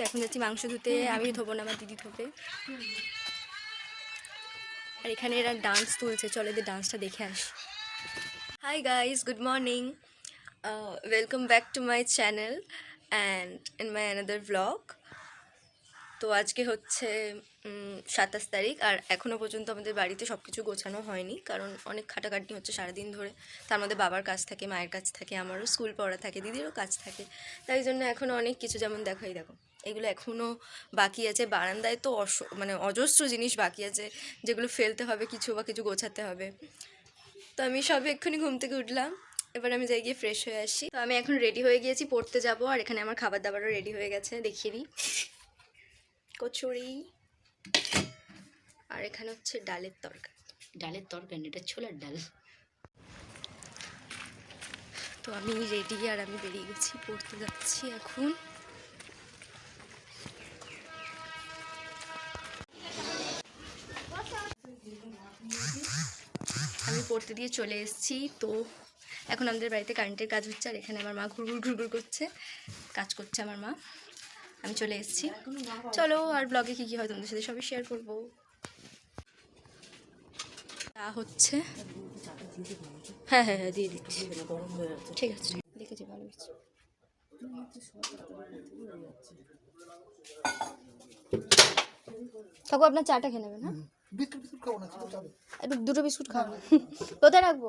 তো এখন যাচ্ছি মাংস ধুতে, আমি ধোবো না, আমার দিদি ধোবে। আর এখানে এরা ডান্স তুলছে, চলো এদের ডান্সটা দেখে আসি। Hi guys good morning welcome back to my channel and in my another blog তো আজকে হচ্ছে সাতাশ তারিখ, আর এখনও পর্যন্ত আমাদের বাড়িতে সব কিছু গোছানো হয়নি, কারণ অনেক খাটাখাটনি হচ্ছে সারাদিন ধরে। তার মধ্যে বাবার কাজ থাকে, মায়ের কাজ থাকে, আমারও স্কুল পড়া থাকে, দিদিরও কাজ থাকে। তাই জন্য এখনও অনেক কিছু যেমন দেখো দেখো। এগুলো এখনও বাকি আছে। বারান্দায় তো অস মানে অজস্র জিনিস বাকি আছে যেগুলো ফেলতে হবে কিছু বা কিছু গোছাতে হবে। তো আমি সবে এক্ষুনি ঘুম থেকে উঠলাম এবার আমি যাই গিয়ে ফ্রেশ হয়ে আসি। তো আমি এখন রেডি হয়ে গিয়েছি পড়তে যাব আর এখানে আমার খাবার দাবারও রেডি হয়ে গেছে দেখিয়ে দিই। কচুরি আর এখানে হচ্ছে ডালের তরকারি। ডালের তরকারি এটা ছোলার ডাল। তো আমি রেডি আর আমি বেরিয়ে গেছি পড়তে যাচ্ছি এখন। পড়তে দিয়ে চলে এসেছি। তো এখন আমাদের বাড়িতে কারেন্টের কাজ হচ্ছে, আর এখানে আমার মা ঘুরঘুর ঘুরঘুর করছে, কাজ করছে আমার মা। আমি চলে এসেছি। চলো, আর ব্লগে কী কী হয় তোমাদের সাথে সবই শেয়ার করব। তা হচ্ছে হ্যাঁ হ্যাঁ হ্যাঁ দিয়ে দিচ্ছি। ঠিক আছে, দেখেছি, ভালো হয়েছে। কাকু আপনার চাটা খেয়ে নেবেন হ্যাঁ? দুটো বিস্কুট খাও। কোথায় রাখব?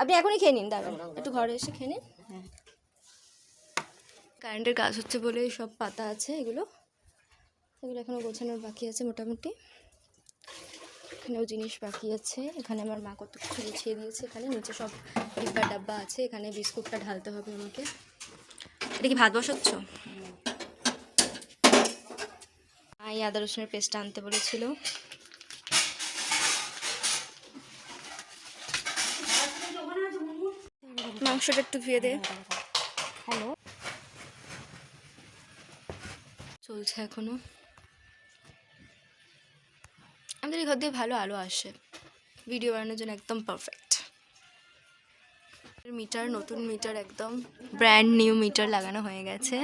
আপনি এখনই খেয়ে নিন, দাঁড়ান। একটু ঘরে এসে খেয়ে নিন। কারেন্টের কাজ হচ্ছে বলে সব পাতা আছে এগুলো। এগুলো এখনও গোছানোর বাকি আছে মোটামুটি। এখানেও জিনিস বাকি আছে। এখানে আমার মা কত কিছু গুছিয়ে দিয়েছে এখানে। নিচে সব ডিব্বা ডাব্বা আছে। এখানে বিস্কুটটা ঢালতে হবে আমাকে। এটা কি ভাত বসাচ্ছ? মা এই আদা রসুনের পেস্টটা আনতে বলেছিল। মাংসটা একটু ধুয়ে দে। হ্যালো। চলছে এখনও। আমাদের এই ঘর দিয়ে ভালো আলো আসে। ভিডিও বানানোর জন্য একদম পারফেক্ট মিটার নতুন মিটার একদম। ব্র্যান্ড নিউ মিটার লাগানো হয়ে গেছে।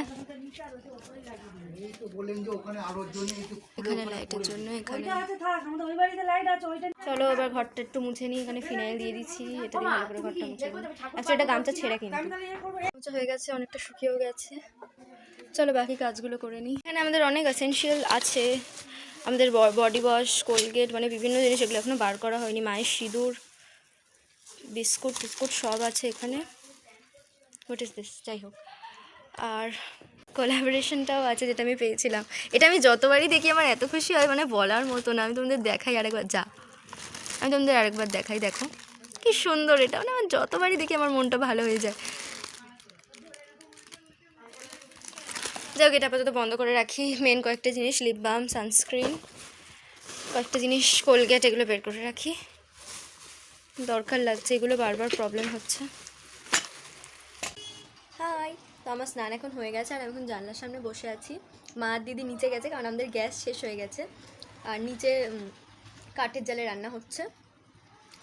এই তো বললেন যে ওখানে আলোর জন্য একটু এখানে লাইটের জন্য এখানে চলো এবার ঘরটা একটু মুছে নিই এখানে ফিনাইল দিয়ে দিচ্ছি এটা দিয়ে ভালো করে ঘরটা মুছে নিই। আচ্ছা এটা গামছা ছেঁড়া কিন্তু। মোছা হয়ে গেছে অনেকটা শুকিয়েও গেছে। চলো বাকি কাজগুলো করে নিই। এখানে আমাদের অনেক এসেনশিয়াল আছে। আমাদের বডি ওয়াশ কোলগেট মানে বিভিন্ন জিনিস এগুলো এখনও বার করা হয়নি। মায়ের সিঁদুর বিস্কুট টিস্কুট সব আছে এখানে। হোয়াট ইজ দিস যাই হোক। আর কোলাবোরেশনটাও আছে যেটা আমি পেয়েছিলাম। এটা আমি যতবারই দেখি আমার এত খুশি হয় মানে বলার মতো না। আমি তোমাদের দেখাই আরেকবার, যা। আমি তোমাদের আরেকবার দেখাই, দেখো। কি সুন্দর এটা। মানে আমার যতবারই দেখি আমার মনটা ভালো হয়ে যায়। যাক এটা আপাতত বন্ধ করে রাখি। মেন কয়েকটা জিনিস লিপ বাম সানস্ক্রিন কয়েকটা জিনিস কোলগেট এগুলো বের করে রাখি। দরকার লাগছে, এগুলো বারবার প্রবলেম হচ্ছে। তো আমার স্নান এখন হয়ে গেছে আর আমি এখন জানলার সামনে বসে আছি। মা আর দিদি নিচে গেছে কারণ আমাদের গ্যাস শেষ হয়ে গেছে। আর নিচে কাঠের জালে রান্না হচ্ছে।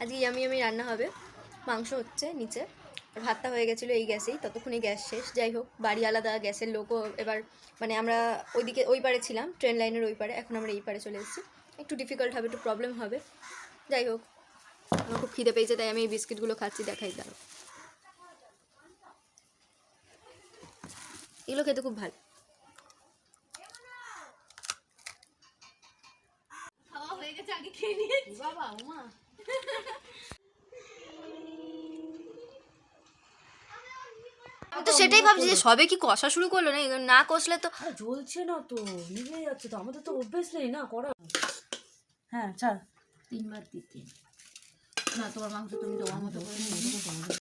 আজকে ইয়ামি ইয়ামি রান্না হবে। মাংস হচ্ছে নিচে। আর ভাতটা হয়ে গেছিল এই গ্যাসেই ততক্ষণই গ্যাস শেষ। যাই হোক, বাড়ি আলাদা, গ্যাসের লোকও এবার মানে আমরা ওইদিকে, ওই পারে ছিলাম, ট্রেন লাইনের ওই পারে। এখন আমরা এই পারে চলে এসেছি। একটু ডিফিকাল্ট হবে, একটু প্রবলেম হবে। যাই হোক, আমার খুব খিদে পেয়েছে, তাই আমি এই বিস্কিটগুলো খাচ্ছি, দেখাই দাঁড়ো এগুলো খেতে খুব ভালো। আমি তো সেটাই ভাবছি যে সবে কি কষা শুরু করল না না কষলে তো জ্বলছে না তো নিভে যাচ্ছে তো আমাদের তো অভ্যেস নেই না করা হ্যাঁ ছাড়। তিনবার দিতে। না তোমার মাংস তুমি তোমার মতো করে